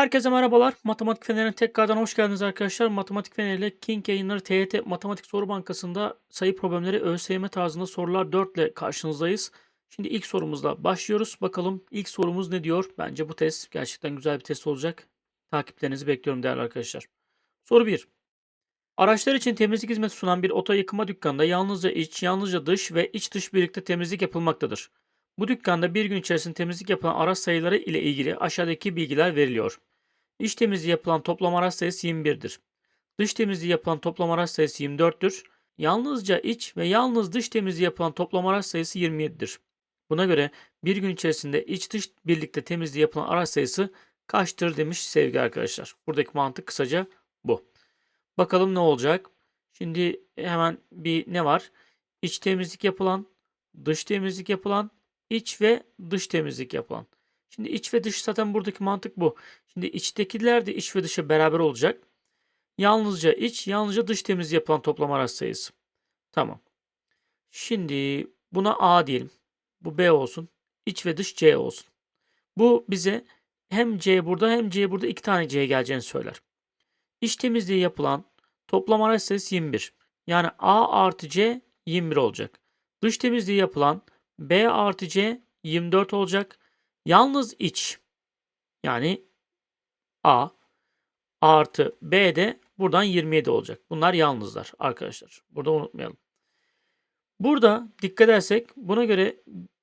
Herkese merhabalar. Matematik Feneri'ne tekrardan hoş geldiniz arkadaşlar. Matematik Feneri ile King yayınları TYT Matematik Soru Bankası'nda sayı problemleri ÖSYM tarzında sorular 4 ile karşınızdayız. Şimdi ilk sorumuzla başlıyoruz. Bakalım ilk sorumuz ne diyor? Bence bu test gerçekten güzel bir test olacak. Takiplerinizi bekliyorum değerli arkadaşlar. Soru 1. Araçlar için temizlik hizmeti sunan bir oto yıkama dükkanında yalnızca iç, yalnızca dış ve iç dış birlikte temizlik yapılmaktadır. Bu dükkanda bir gün içerisinde temizlik yapılan araç sayıları ile ilgili aşağıdaki bilgiler veriliyor. İç temizliği yapılan toplam araç sayısı 21'dir. Dış temizliği yapılan toplam araç sayısı 24'tür. Yalnızca iç ve yalnız dış temizliği yapılan toplam araç sayısı 27'dir. Buna göre bir gün içerisinde iç dış birlikte temizliği yapılan araç sayısı kaçtır demiş sevgili arkadaşlar. Buradaki mantık kısaca bu. Bakalım ne olacak? Şimdi hemen bir ne var? İç temizlik yapılan, dış temizlik yapılan, iç ve dış temizlik yapılan. Şimdi iç ve dış zaten buradaki mantık bu. Şimdi içtekiler de iç ve dışa beraber olacak. Yalnızca iç, yalnızca dış temizliği yapılan toplam araç sayısı. Tamam. Şimdi buna A diyelim. Bu B olsun. İç ve dış C olsun. Bu bize hem C burada hem C burada iki tane C geleceğini söyler. İç temizliği yapılan toplam araç sayısı 21. Yani A artı C 21 olacak. Dış temizliği yapılan B artı C 24 olacak. Yalnız iç yani A artı B de buradan 27 olacak. Bunlar yalnızlar arkadaşlar. Burada unutmayalım. Burada dikkat edersek buna göre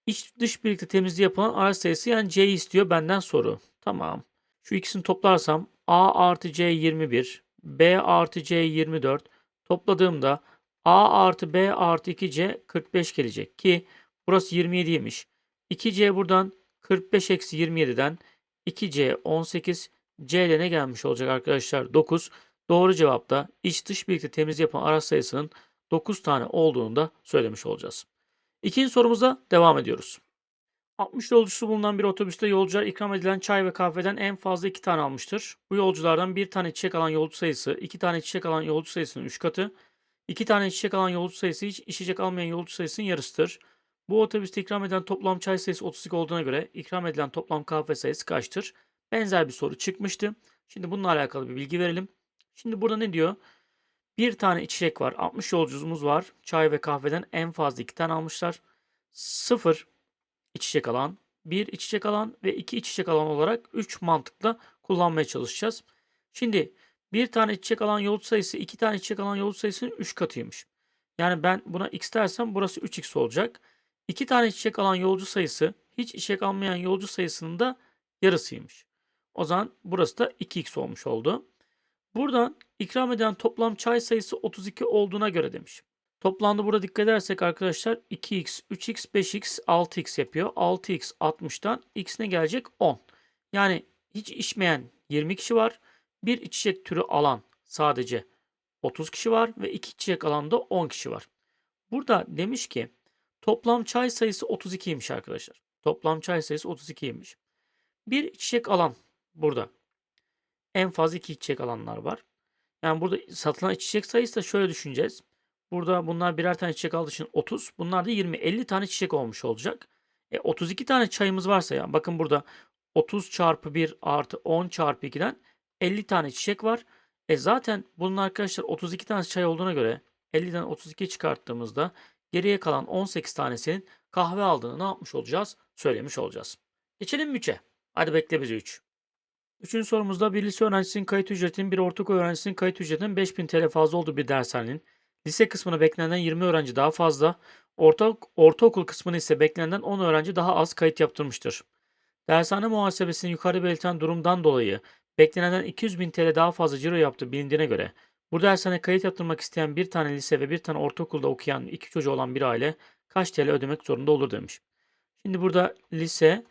iç dış birlikte temizliği yapılan araç sayısı yani C istiyor benden soru. Tamam. Şu ikisini toplarsam A artı C 21, B artı C 24 topladığımda A artı B artı 2C 45 gelecek ki burası 27'ymiş. 2C buradan 45 eksi 27'den 2C 18 C'de ne gelmiş olacak arkadaşlar? 9. Doğru cevapta iç dış birlikte temiz yapan araç sayısının 9 tane olduğunu da söylemiş olacağız. İkinci sorumuza devam ediyoruz. 60 yolcusu bulunan bir otobüste yolcular ikram edilen çay ve kahveden en fazla 2 tane almıştır. Bu yolculardan bir tane çiçek alan yolcu sayısı, 2 tane çiçek alan yolcu sayısının 3 katı, 2 tane çiçek alan yolcu sayısı hiç içecek almayan yolcu sayısının yarısıdır. Bu otobüste ikram edilen toplam çay sayısı 32 olduğuna göre ikram edilen toplam kahve sayısı kaçtır? Benzer bir soru çıkmıştı. Şimdi bununla alakalı bir bilgi verelim. Şimdi burada ne diyor? Bir tane içecek var. 60 yolcumuz var. Çay ve kahveden en fazla 2 tane almışlar. 0 içecek alan, 1 içecek alan ve 2 içecek alan olarak 3 mantıkla kullanmaya çalışacağız. Şimdi bir tane içecek alan yolcu sayısı 2 tane içecek alan yolcu sayısının 3 katıymış. Yani ben buna x dersem burası 3x olacak. 2 tane çiçek alan yolcu sayısı hiç çiçek almayan yolcu sayısının da yarısıymış. O zaman burası da 2x olmuş oldu. Buradan ikram edilen toplam çay sayısı 32 olduğuna göre demiş. Toplamda burada dikkat edersek arkadaşlar 2x, 3x, 5x, 6x yapıyor. 6x 60'tan x ne gelecek? 10. Yani hiç içmeyen 20 kişi var. Bir içecek türü alan sadece 30 kişi var ve iki içecek alanda 10 kişi var. Burada demiş ki Toplam çay sayısı 32'ymiş arkadaşlar. Toplam çay sayısı 32'ymiş. Bir çiçek alan burada. En fazla iki çiçek alanlar var. Yani burada satılan çiçek sayısı da şöyle düşüneceğiz. Burada bunlar birer tane çiçek aldığı için 30. Bunlar da 20. 50 tane çiçek olmuş olacak. E, 32 tane çayımız varsa yani bakın burada 30 çarpı 1 artı 10 çarpı 2'den 50 tane çiçek var. E zaten bunun arkadaşlar 32 tane çay olduğuna göre 50'den 32 çıkarttığımızda Geriye kalan 18 tanesinin kahve aldığını ne yapmış olacağız? Söylemiş olacağız. Geçelim 3'e. Hadi bekle bizi 3. Üçüncü sorumuzda bir lise öğrencisinin kayıt ücretinin bir ortaokul öğrencisinin kayıt ücretinin 5000 TL fazla olduğu bir dershanenin lise kısmına beklenenden 20 öğrenci daha fazla, orta, ortaokul kısmını ise beklenenden 10 öğrenci daha az kayıt yaptırmıştır. Dershane muhasebesinin yukarı belirtilen durumdan dolayı beklenenden 200 bin TL daha fazla ciro yaptığı bilindiğine göre bu dershane kayıt yaptırmak isteyen bir tane lise ve bir tane ortaokulda okuyan iki çocuğu olan bir aile kaç TL ödemek zorunda olur demiş. Şimdi burada lise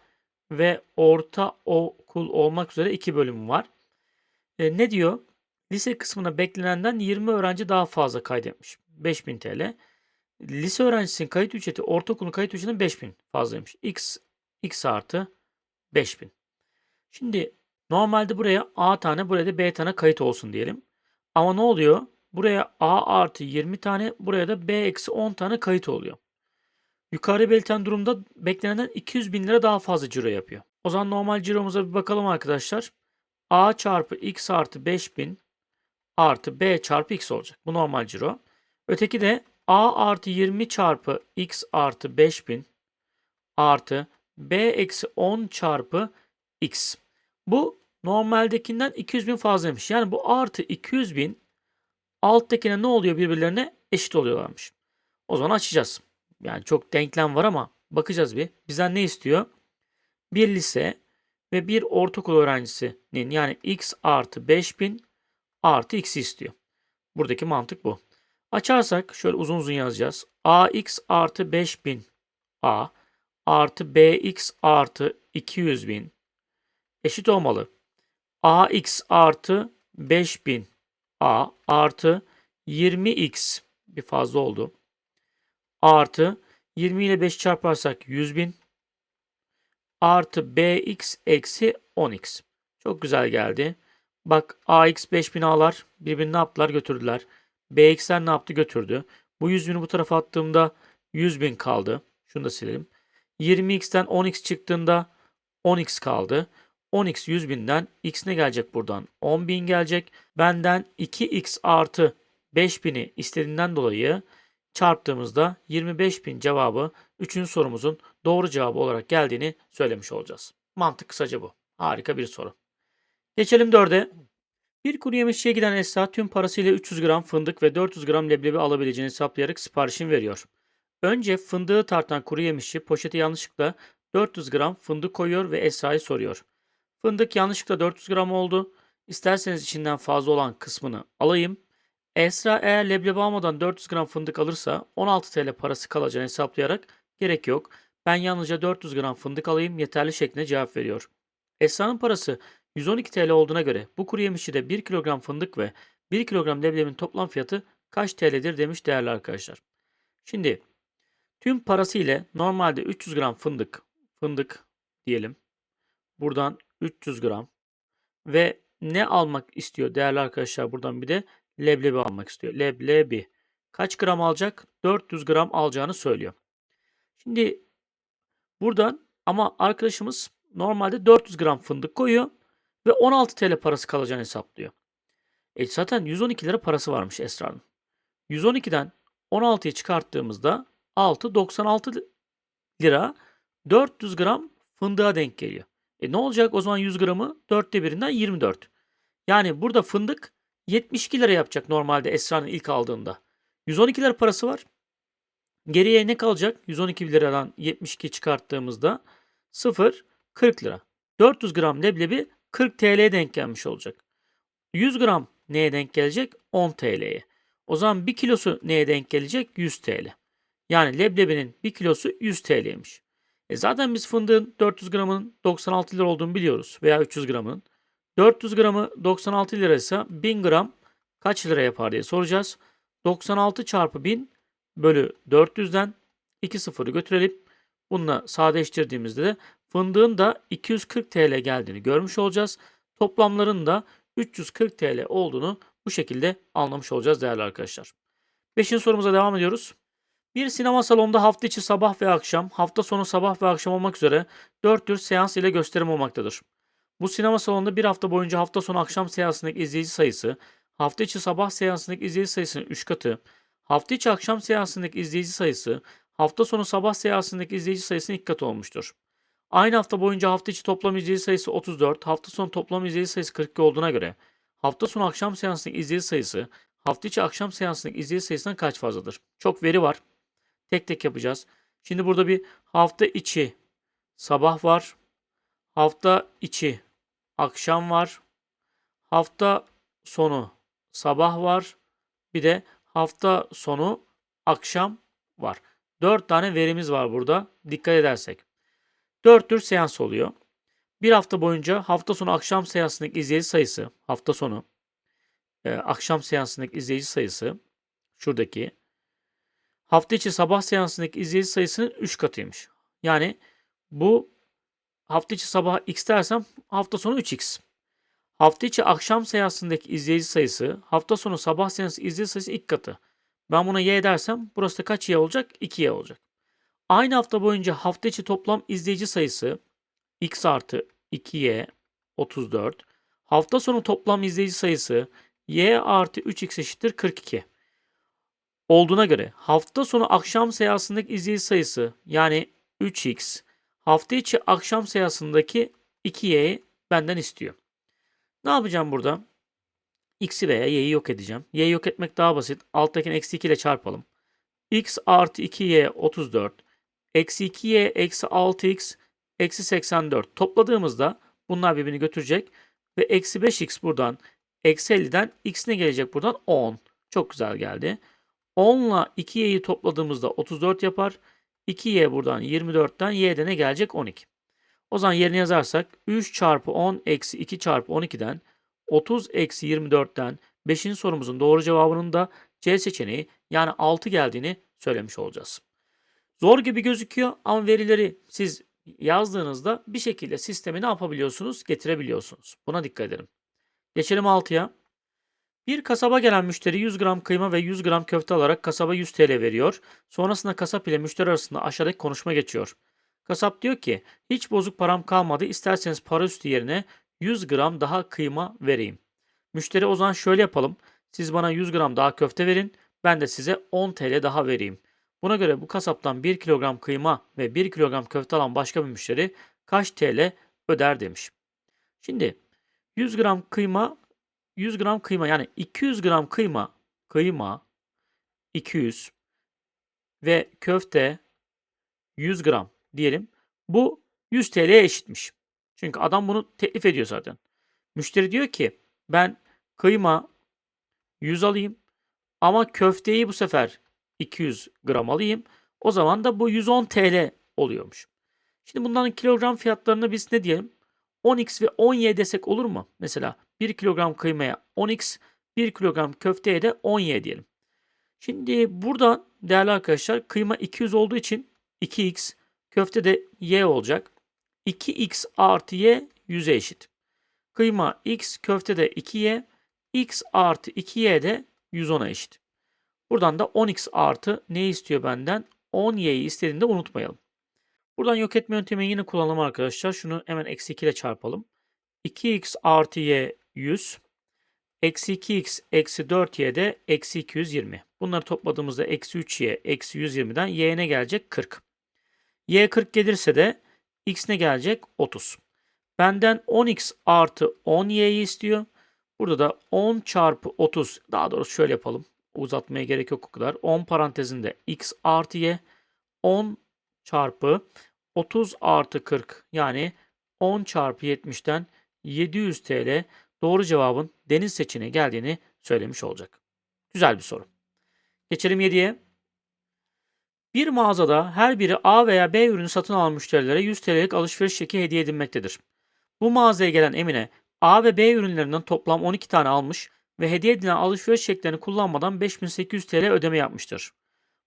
ve ortaokul olmak üzere iki bölüm var. E, ne diyor? Lise kısmına beklenenden 20 öğrenci daha fazla kaydetmiş. 5000 TL. Lise öğrencisinin kayıt ücreti ortaokulun kayıt ücretinden 5000 fazlaymış. X, X artı 5000. Şimdi normalde buraya A tane buraya da B tane kayıt olsun diyelim. Ama ne oluyor? Buraya A artı 20 tane, buraya da B eksi 10 tane kayıt oluyor. Yukarı belirten durumda beklenenden 200 bin lira daha fazla ciro yapıyor. O zaman normal ciromuza bir bakalım arkadaşlar. A çarpı X artı 5000 artı B çarpı X olacak. Bu normal ciro. Öteki de A artı 20 çarpı X artı 5000 artı B eksi 10 çarpı X. Bu normaldekinden 200 bin fazlaymış. Yani bu artı 200 bin alttakine ne oluyor birbirlerine eşit oluyorlarmış. O zaman açacağız. Yani çok denklem var ama bakacağız bir. Bizden ne istiyor? Bir lise ve bir ortaokul öğrencisinin yani x artı 5000 artı x'i istiyor. Buradaki mantık bu. Açarsak şöyle uzun uzun yazacağız. ax artı 5000 a artı bx artı 200.000 eşit olmalı. Ax artı 5000 a artı 20x bir fazla oldu. Artı 20 ile 5 çarparsak 100.000 artı bx eksi 10x. Çok güzel geldi. Bak ax 5000 a'lar birbirini ne yaptılar götürdüler. bx'ler ne yaptı götürdü. Bu 100.000'i bu tarafa attığımda 100.000 kaldı. Şunu da silelim. 20x'ten 10x çıktığında 10x kaldı. 10x 100.000'den x ne gelecek buradan? 10.000 gelecek. Benden 2x artı 5000'i istediğinden dolayı çarptığımızda 25.000 cevabı 3. sorumuzun doğru cevabı olarak geldiğini söylemiş olacağız. Mantık kısaca bu. Harika bir soru. Geçelim 4'e. Bir kuru yemişçiye giden Esra tüm parasıyla 300 gram fındık ve 400 gram leblebi alabileceğini hesaplayarak siparişini veriyor. Önce fındığı tartan kuru yemişçi poşete yanlışlıkla 400 gram fındık koyuyor ve Esra'yı soruyor. Fındık yanlışlıkla 400 gram oldu. İsterseniz içinden fazla olan kısmını alayım. Esra eğer leblebi almadan 400 gram fındık alırsa 16 TL parası kalacağını hesaplayarak gerek yok. Ben yalnızca 400 gram fındık alayım yeterli şeklinde cevap veriyor. Esra'nın parası 112 TL olduğuna göre bu kuru yemişçide 1 kilogram fındık ve 1 kilogram leblebinin toplam fiyatı kaç TL'dir demiş değerli arkadaşlar. Şimdi tüm parası ile normalde 300 gram fındık fındık diyelim. Buradan 300 gram ve ne almak istiyor değerli arkadaşlar buradan bir de leblebi almak istiyor. Leblebi. Kaç gram alacak? 400 gram alacağını söylüyor. Şimdi buradan ama arkadaşımız normalde 400 gram fındık koyuyor ve 16 TL parası kalacağını hesaplıyor. E zaten 112 lira parası varmış Esra'nın. 112'den 16'yı çıkarttığımızda 6 96 lira 400 gram fındığa denk geliyor. E ne olacak o zaman 100 gramı 4'te birinden 24. Yani burada fındık 72 lira yapacak normalde Esra'nın ilk aldığında. 112 lira parası var. Geriye ne kalacak? 112 liradan 72 çıkarttığımızda 0 40 lira. 400 gram leblebi 40 TL'ye denk gelmiş olacak. 100 gram neye denk gelecek? 10 TL'ye. O zaman 1 kilosu neye denk gelecek? 100 TL. Yani leblebinin 1 kilosu 100 TL'ymiş. E zaten biz fındığın 400 gramının 96 lira olduğunu biliyoruz veya 300 gramın. 400 gramı 96 liraysa 1000 gram kaç lira yapar diye soracağız. 96 çarpı 1000 bölü 400'den 2 sıfırı götürelim. Bununla sadeleştirdiğimizde de fındığın da 240 TL geldiğini görmüş olacağız. Toplamların da 340 TL olduğunu bu şekilde anlamış olacağız değerli arkadaşlar. Beşinci sorumuza devam ediyoruz. Bir sinema salonunda hafta içi sabah ve akşam, hafta sonu sabah ve akşam olmak üzere 4 tür seans ile gösterim olmaktadır. Bu sinema salonunda bir hafta boyunca hafta sonu akşam seansındaki izleyici sayısı, hafta içi sabah seansındaki izleyici sayısının 3 katı, hafta içi akşam seansındaki izleyici sayısı, hafta sonu sabah seansındaki izleyici sayısının 2 katı olmuştur. Aynı hafta boyunca hafta içi toplam izleyici sayısı 34, hafta sonu toplam izleyici sayısı 42 olduğuna göre hafta sonu akşam seansındaki izleyici sayısı hafta içi akşam seansındaki izleyici sayısından kaç fazladır? Çok veri var. Tek tek yapacağız. Şimdi burada bir hafta içi sabah var. Hafta içi akşam var. Hafta sonu sabah var. Bir de hafta sonu akşam var. 4 tane verimiz var burada. Dikkat edersek. 4 tür seans oluyor. Bir hafta boyunca hafta sonu akşam seansındaki izleyici sayısı, hafta sonu e, akşam seansındaki izleyici sayısı şuradaki hafta içi sabah seansındaki izleyici sayısının 3 katıymış. Yani bu hafta içi sabah x dersem hafta sonu 3x. Hafta içi akşam seansındaki izleyici sayısı hafta sonu sabah seansı izleyici sayısı 2 katı. Ben buna y dersem burası da kaç y olacak? 2y olacak. Aynı hafta boyunca hafta içi toplam izleyici sayısı x artı 2y 34. Hafta sonu toplam izleyici sayısı y artı 3x eşittir 42 olduğuna göre hafta sonu akşam seansındaki izleyici sayısı yani 3x hafta içi akşam seansındaki 2y'yi benden istiyor. Ne yapacağım burada? x'i veya y'yi yok edeceğim. y'yi yok etmek daha basit. Alttakini eksi 2 ile çarpalım. x artı 2y 34. Eksi 2y eksi 6x eksi 84. Topladığımızda bunlar birbirini götürecek. Ve eksi 5x buradan eksi 50'den x ne gelecek buradan? 10. Çok güzel geldi. 10 ile 2y'yi topladığımızda 34 yapar. 2y buradan 24'ten y'de ne gelecek? 12. O zaman yerine yazarsak 3 çarpı 10 eksi 2 çarpı 12'den 30 eksi 24'ten 5. sorumuzun doğru cevabının da C seçeneği yani 6 geldiğini söylemiş olacağız. Zor gibi gözüküyor ama verileri siz yazdığınızda bir şekilde sistemi ne yapabiliyorsunuz? Getirebiliyorsunuz. Buna dikkat edelim. Geçelim 6'ya. Bir kasaba gelen müşteri 100 gram kıyma ve 100 gram köfte alarak kasaba 100 TL veriyor. Sonrasında kasap ile müşteri arasında aşağıdaki konuşma geçiyor. Kasap diyor ki hiç bozuk param kalmadı isterseniz para üstü yerine 100 gram daha kıyma vereyim. Müşteri o zaman şöyle yapalım. Siz bana 100 gram daha köfte verin. Ben de size 10 TL daha vereyim. Buna göre bu kasaptan 1 kilogram kıyma ve 1 kilogram köfte alan başka bir müşteri kaç TL öder demiş. Şimdi 100 gram kıyma 100 gram kıyma yani 200 gram kıyma kıyma 200 ve köfte 100 gram diyelim. Bu 100 TL'ye eşitmiş. Çünkü adam bunu teklif ediyor zaten. Müşteri diyor ki ben kıyma 100 alayım ama köfteyi bu sefer 200 gram alayım. O zaman da bu 110 TL oluyormuş. Şimdi bunların kilogram fiyatlarını biz ne diyelim? 10x ve 10y desek olur mu? Mesela 1 kilogram kıymaya 10x, 1 kilogram köfteye de 10y diyelim. Şimdi buradan değerli arkadaşlar kıyma 200 olduğu için 2x, köfte de y olacak. 2x artı y 100'e eşit. Kıyma x, köfte de 2y, x artı 2y de 110'a eşit. Buradan da 10x artı ne istiyor benden? 10y'yi istediğinde unutmayalım. Buradan yok etme yöntemini yine kullanalım arkadaşlar. Şunu hemen eksi 2 ile çarpalım. 2x artı y 100. Eksi 2x eksi 4y de eksi 220. Bunları topladığımızda eksi 3y eksi 120'den y ne gelecek? 40. y 40 gelirse de x ne gelecek? 30. Benden 10x artı 10y'yi istiyor. Burada da 10 çarpı 30 daha doğrusu şöyle yapalım. Uzatmaya gerek yok o kadar. 10 parantezinde x artı y 10 çarpı 30 artı 40 yani 10 çarpı 70'ten 700 TL doğru cevabın deniz seçeneği geldiğini söylemiş olacak. Güzel bir soru. Geçelim 7'ye. Bir mağazada her biri A veya B ürünü satın alan müşterilere 100 TL'lik alışveriş çeki hediye edilmektedir. Bu mağazaya gelen Emine A ve B ürünlerinden toplam 12 tane almış ve hediye edilen alışveriş çeklerini kullanmadan 5800 TL ödeme yapmıştır.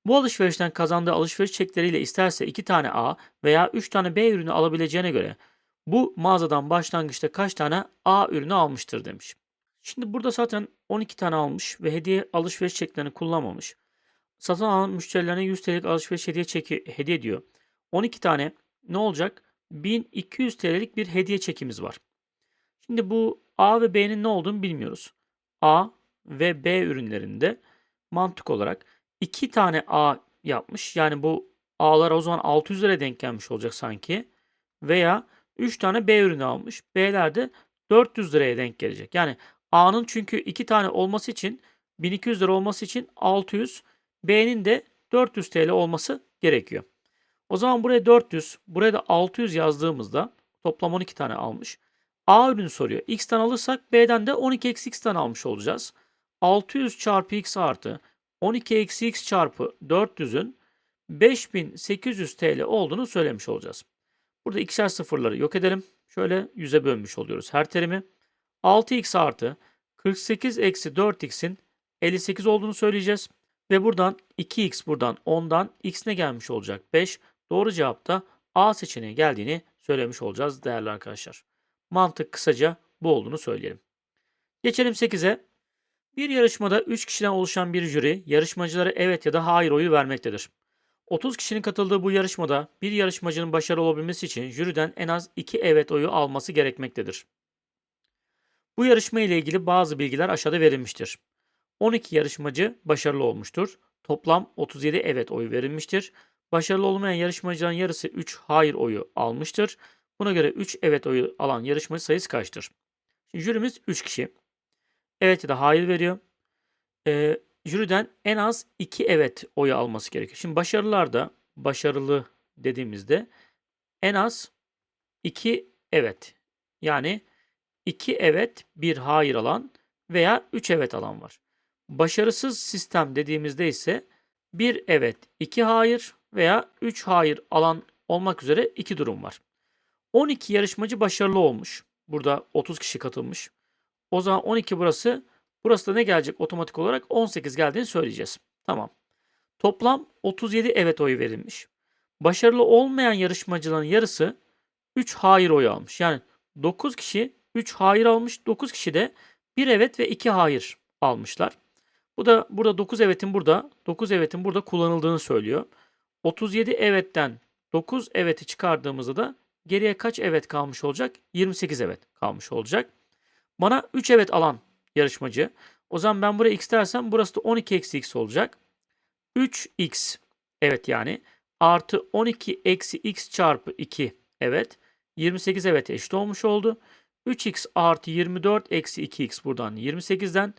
Bu alışverişten kazandığı alışveriş çekleriyle isterse 2 tane A veya 3 tane B ürünü alabileceğine göre bu mağazadan başlangıçta kaç tane A ürünü almıştır demiş. Şimdi burada zaten 12 tane almış ve hediye alışveriş çeklerini kullanmamış. Satın alan müşterilerine 100 TL'lik alışveriş hediye çeki hediye ediyor. 12 tane ne olacak? 1200 TL'lik bir hediye çekimiz var. Şimdi bu A ve B'nin ne olduğunu bilmiyoruz. A ve B ürünlerinde mantık olarak 2 tane A yapmış. Yani bu A'lar o zaman 600 lira denk gelmiş olacak sanki. Veya 3 tane B ürünü almış. B'ler de 400 liraya denk gelecek. Yani A'nın çünkü 2 tane olması için 1200 lira olması için 600, B'nin de 400 TL olması gerekiyor. O zaman buraya 400, buraya da 600 yazdığımızda toplam 12 tane almış. A ürünü soruyor. X'ten alırsak B'den de 12 eksi X'ten almış olacağız. 600 çarpı X artı 12 eksi X çarpı 400'ün 5800 TL olduğunu söylemiş olacağız. Burada ikişer sıfırları yok edelim. Şöyle 100'e bölmüş oluyoruz her terimi. 6x artı 48 eksi 4x'in 58 olduğunu söyleyeceğiz. Ve buradan 2x buradan 10'dan x gelmiş olacak? 5. Doğru cevapta A seçeneği geldiğini söylemiş olacağız değerli arkadaşlar. Mantık kısaca bu olduğunu söyleyelim. Geçelim 8'e. Bir yarışmada 3 kişiden oluşan bir jüri yarışmacılara evet ya da hayır oyu vermektedir. 30 kişinin katıldığı bu yarışmada bir yarışmacının başarılı olabilmesi için jüriden en az 2 evet oyu alması gerekmektedir. Bu yarışma ile ilgili bazı bilgiler aşağıda verilmiştir. 12 yarışmacı başarılı olmuştur. Toplam 37 evet oyu verilmiştir. Başarılı olmayan yarışmacıların yarısı 3 hayır oyu almıştır. Buna göre 3 evet oyu alan yarışmacı sayısı kaçtır? Şimdi jürimiz 3 kişi. Evet ya da hayır veriyor. Ee, jüriden en az 2 evet oyu alması gerekiyor. Şimdi başarılılarda başarılı dediğimizde en az 2 evet. Yani 2 evet, 1 hayır alan veya 3 evet alan var. Başarısız sistem dediğimizde ise 1 evet, 2 hayır veya 3 hayır alan olmak üzere 2 durum var. 12 yarışmacı başarılı olmuş. Burada 30 kişi katılmış. O zaman 12 burası. Burası da ne gelecek otomatik olarak? 18 geldiğini söyleyeceğiz. Tamam. Toplam 37 evet oyu verilmiş. Başarılı olmayan yarışmacıların yarısı 3 hayır oyu almış. Yani 9 kişi 3 hayır almış. 9 kişi de 1 evet ve 2 hayır almışlar. Bu da burada 9 evetin burada 9 evetin burada kullanıldığını söylüyor. 37 evetten 9 eveti çıkardığımızda da geriye kaç evet kalmış olacak? 28 evet kalmış olacak. Bana 3 evet alan yarışmacı. O zaman ben buraya x dersem burası da 12 eksi x olacak. 3x evet yani artı 12 eksi x çarpı 2 evet. 28 evet eşit olmuş oldu. 3x artı 24 eksi 2x buradan 28'den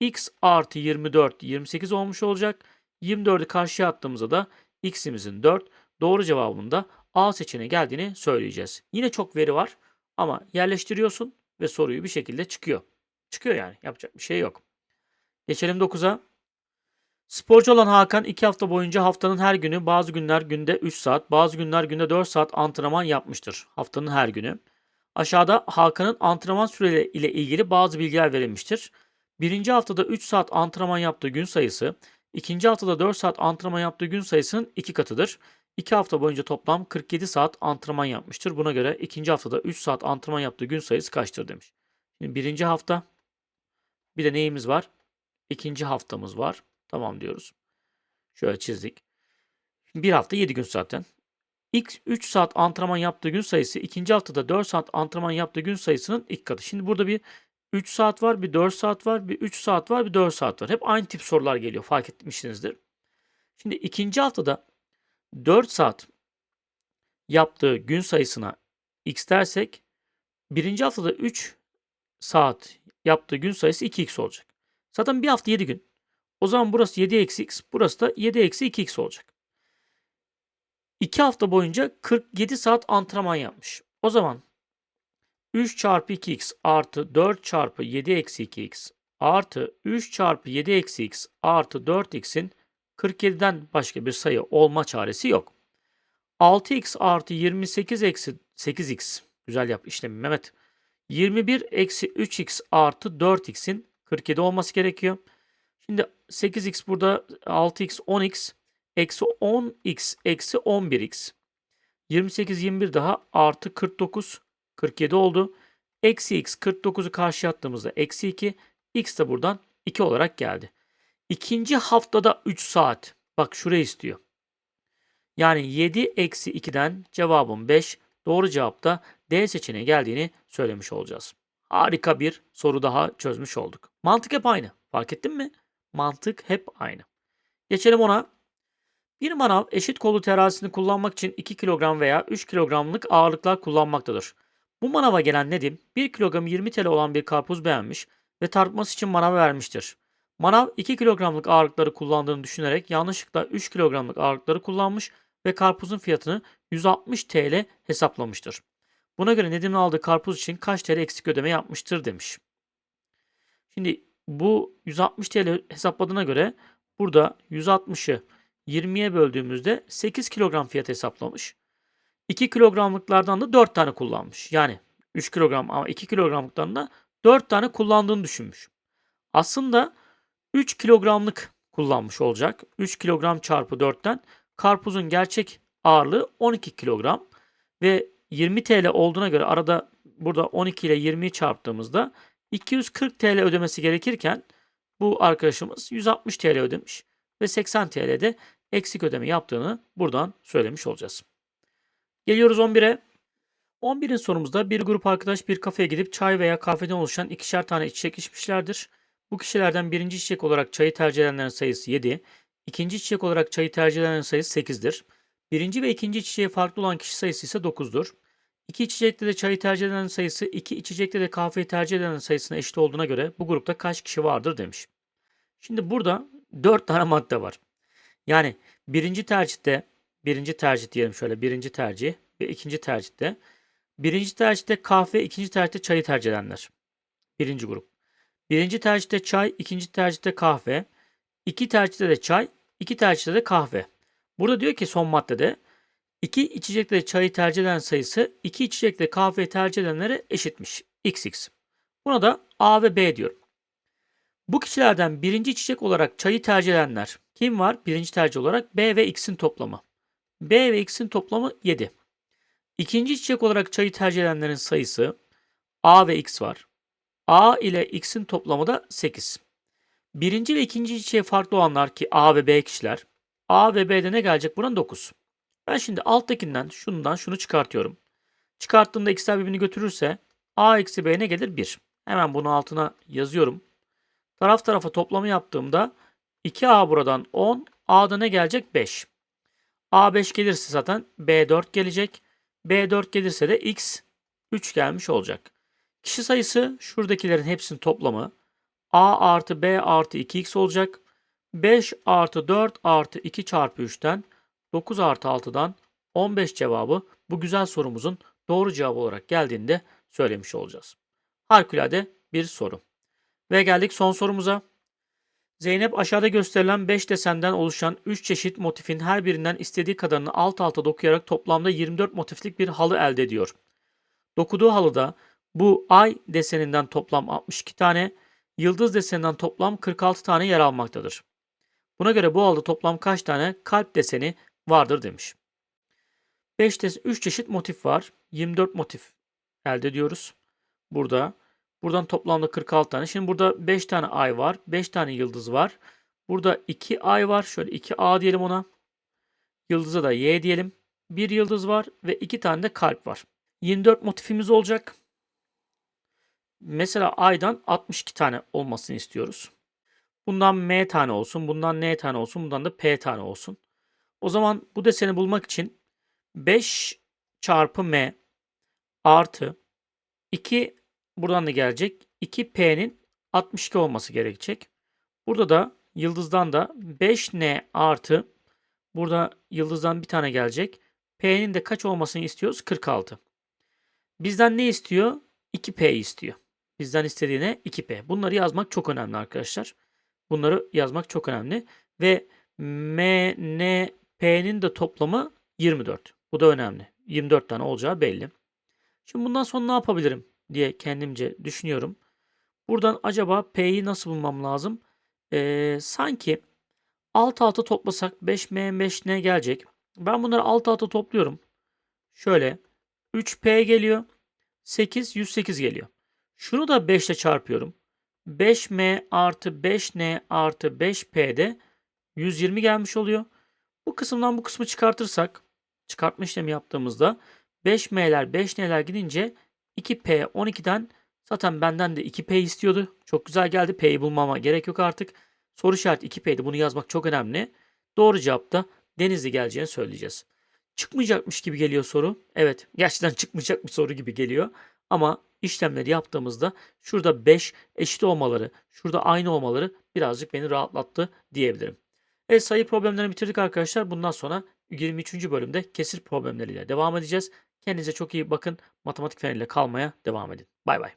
x artı 24 28 olmuş olacak. 24'ü karşıya attığımızda da x'imizin 4 doğru cevabında A seçeneği geldiğini söyleyeceğiz. Yine çok veri var ama yerleştiriyorsun ve soruyu bir şekilde çıkıyor. Çıkıyor yani yapacak bir şey yok. Geçelim 9'a. Sporcu olan Hakan 2 hafta boyunca haftanın her günü bazı günler günde 3 saat bazı günler günde 4 saat antrenman yapmıştır. Haftanın her günü. Aşağıda Hakan'ın antrenman süreleri ile ilgili bazı bilgiler verilmiştir. Birinci haftada 3 saat antrenman yaptığı gün sayısı, ikinci haftada 4 saat antrenman yaptığı gün sayısının 2 katıdır. 2 hafta boyunca toplam 47 saat antrenman yapmıştır. Buna göre ikinci haftada 3 saat antrenman yaptığı gün sayısı kaçtır demiş. Şimdi birinci hafta bir de neyimiz var? İkinci haftamız var. Tamam diyoruz. Şöyle çizdik. Bir hafta 7 gün zaten. İlk 3 saat antrenman yaptığı gün sayısı ikinci haftada 4 saat antrenman yaptığı gün sayısının ilk katı. Şimdi burada bir 3 saat var, bir 4 saat var, bir 3 saat var, bir 4 saat var. Hep aynı tip sorular geliyor fark etmişsinizdir. Şimdi ikinci haftada 4 saat yaptığı gün sayısına x dersek birinci haftada 3 saat yaptığı gün sayısı 2x olacak. Zaten bir hafta 7 gün. O zaman burası 7 eksi x, burası da 7 eksi 2x olacak. 2 hafta boyunca 47 saat antrenman yapmış. O zaman 3 çarpı 2x artı 4 çarpı 7 eksi 2x artı 3 çarpı 7 eksi x artı 4x'in 47'den başka bir sayı olma çaresi yok. 6x artı 28 eksi 8x. Güzel yap işlemi Mehmet. 21 eksi 3x artı 4x'in 47 olması gerekiyor. Şimdi 8x burada 6x 10x eksi 10x eksi 11x. 28 21 daha artı 49 47 oldu. Eksi x 49'u karşıya attığımızda eksi 2. X de buradan 2 olarak geldi. İkinci haftada 3 saat. Bak şurayı istiyor. Yani 7 eksi 2'den cevabım 5. Doğru cevapta D seçeneği geldiğini söylemiş olacağız. Harika bir soru daha çözmüş olduk. Mantık hep aynı. Fark ettin mi? Mantık hep aynı. Geçelim ona. Bir manav eşit kolu terazisini kullanmak için 2 kilogram veya 3 kilogramlık ağırlıklar kullanmaktadır. Bu manava gelen Nedim 1 kilogram 20 TL olan bir karpuz beğenmiş ve tartması için manava vermiştir. Manav 2 kilogramlık ağırlıkları kullandığını düşünerek yanlışlıkla 3 kilogramlık ağırlıkları kullanmış ve karpuzun fiyatını 160 TL hesaplamıştır. Buna göre Nedim'in aldığı karpuz için kaç TL eksik ödeme yapmıştır demiş. Şimdi bu 160 TL hesapladığına göre burada 160'ı 20'ye böldüğümüzde 8 kilogram fiyat hesaplamış. 2 kilogramlıklardan da 4 tane kullanmış. Yani 3 kilogram ama 2 kilogramlıktan da 4 tane kullandığını düşünmüş. Aslında 3 kilogramlık kullanmış olacak. 3 kilogram çarpı 4'ten karpuzun gerçek ağırlığı 12 kilogram ve 20 TL olduğuna göre arada burada 12 ile 20'yi çarptığımızda 240 TL ödemesi gerekirken bu arkadaşımız 160 TL ödemiş ve 80 TL'de eksik ödeme yaptığını buradan söylemiş olacağız. Geliyoruz 11'e. 11. sorumuzda bir grup arkadaş bir kafeye gidip çay veya kahveden oluşan ikişer tane içecek içmişlerdir. Bu kişilerden birinci içecek olarak çayı tercih edenlerin sayısı 7, ikinci içecek olarak çayı tercih edenlerin sayısı 8'dir. Birinci ve ikinci içeceği farklı olan kişi sayısı ise 9'dur. İki içecekte de çayı tercih edenlerin sayısı, iki içecekte de kahveyi tercih edenlerin sayısına eşit olduğuna göre bu grupta kaç kişi vardır demiş. Şimdi burada 4 tane madde var. Yani birinci tercihte, birinci tercih diyelim şöyle, birinci tercih ve ikinci tercihte. Birinci tercihte kahve, ikinci tercihte çayı tercih edenler. Birinci grup. Birinci tercihte çay, ikinci tercihte kahve. iki tercihte de çay, iki tercihte de kahve. Burada diyor ki son maddede iki içecekte de çayı tercih eden sayısı iki içecekte kahveyi tercih edenlere eşitmiş. XX. Buna da A ve B diyorum. Bu kişilerden birinci içecek olarak çayı tercih edenler kim var? Birinci tercih olarak B ve X'in toplamı. B ve X'in toplamı 7. İkinci içecek olarak çayı tercih edenlerin sayısı A ve X var. A ile X'in toplamı da 8. Birinci ve ikinci içeceğe farklı olanlar ki A ve B kişiler. A ve B'de ne gelecek? Buradan 9. Ben şimdi alttakinden şundan şunu çıkartıyorum. Çıkarttığımda x'ler birbirini götürürse A eksi B ne gelir? 1. Hemen bunu altına yazıyorum. Taraf tarafa toplamı yaptığımda 2A buradan 10. A'da ne gelecek? 5. A 5 gelirse zaten B 4 gelecek. B 4 gelirse de X 3 gelmiş olacak. Kişi sayısı şuradakilerin hepsinin toplamı. A artı B artı 2X olacak. 5 artı 4 artı 2 çarpı 3'ten 9 artı 6'dan 15 cevabı bu güzel sorumuzun doğru cevabı olarak geldiğinde söylemiş olacağız. Harikulade bir soru. Ve geldik son sorumuza. Zeynep aşağıda gösterilen 5 desenden oluşan 3 çeşit motifin her birinden istediği kadarını alt alta dokuyarak toplamda 24 motiflik bir halı elde ediyor. Dokuduğu halıda bu ay deseninden toplam 62 tane, yıldız deseninden toplam 46 tane yer almaktadır. Buna göre bu halıda toplam kaç tane kalp deseni vardır demiş. 5 des 3 çeşit motif var. 24 motif elde ediyoruz. Burada. Buradan toplamda 46 tane. Şimdi burada 5 tane ay var. 5 tane yıldız var. Burada 2 ay var. Şöyle 2A diyelim ona. Yıldıza da Y diyelim. Bir yıldız var ve 2 tane de kalp var. 24 motifimiz olacak. Mesela aydan 62 tane olmasını istiyoruz. Bundan M tane olsun, bundan N tane olsun, bundan da P tane olsun. O zaman bu deseni bulmak için 5 çarpı M artı 2 buradan da gelecek. 2P'nin 62 olması gerekecek. Burada da yıldızdan da 5N artı burada yıldızdan bir tane gelecek. P'nin de kaç olmasını istiyoruz? 46. Bizden ne istiyor? 2P istiyor. Bizden istediğine 2P. Bunları yazmak çok önemli arkadaşlar. Bunları yazmak çok önemli. Ve M, N, P'nin de toplamı 24. Bu da önemli. 24 tane olacağı belli. Şimdi bundan sonra ne yapabilirim diye kendimce düşünüyorum. Buradan acaba P'yi nasıl bulmam lazım? Ee, sanki alt alta toplasak 5M 5N gelecek. Ben bunları alt alta topluyorum. Şöyle 3P geliyor. 8 108 geliyor. Şunu da 5 ile çarpıyorum. 5M artı 5N artı 5P'de 120 gelmiş oluyor. Bu kısımdan bu kısmı çıkartırsak çıkartma işlemi yaptığımızda 5M'ler 5N'ler gidince 2P 12'den zaten benden de 2P istiyordu. Çok güzel geldi. P'yi bulmama gerek yok artık. Soru işareti 2P'ydi. Bunu yazmak çok önemli. Doğru cevap da Denizli geleceğini söyleyeceğiz. Çıkmayacakmış gibi geliyor soru. Evet gerçekten çıkmayacak bir soru gibi geliyor. Ama işlemleri yaptığımızda şurada 5 eşit olmaları, şurada aynı olmaları birazcık beni rahatlattı diyebilirim. Evet sayı problemlerini bitirdik arkadaşlar. Bundan sonra 23. bölümde kesir problemleriyle devam edeceğiz. Kendinize çok iyi bakın. Matematik feniyle kalmaya devam edin. Bay bay.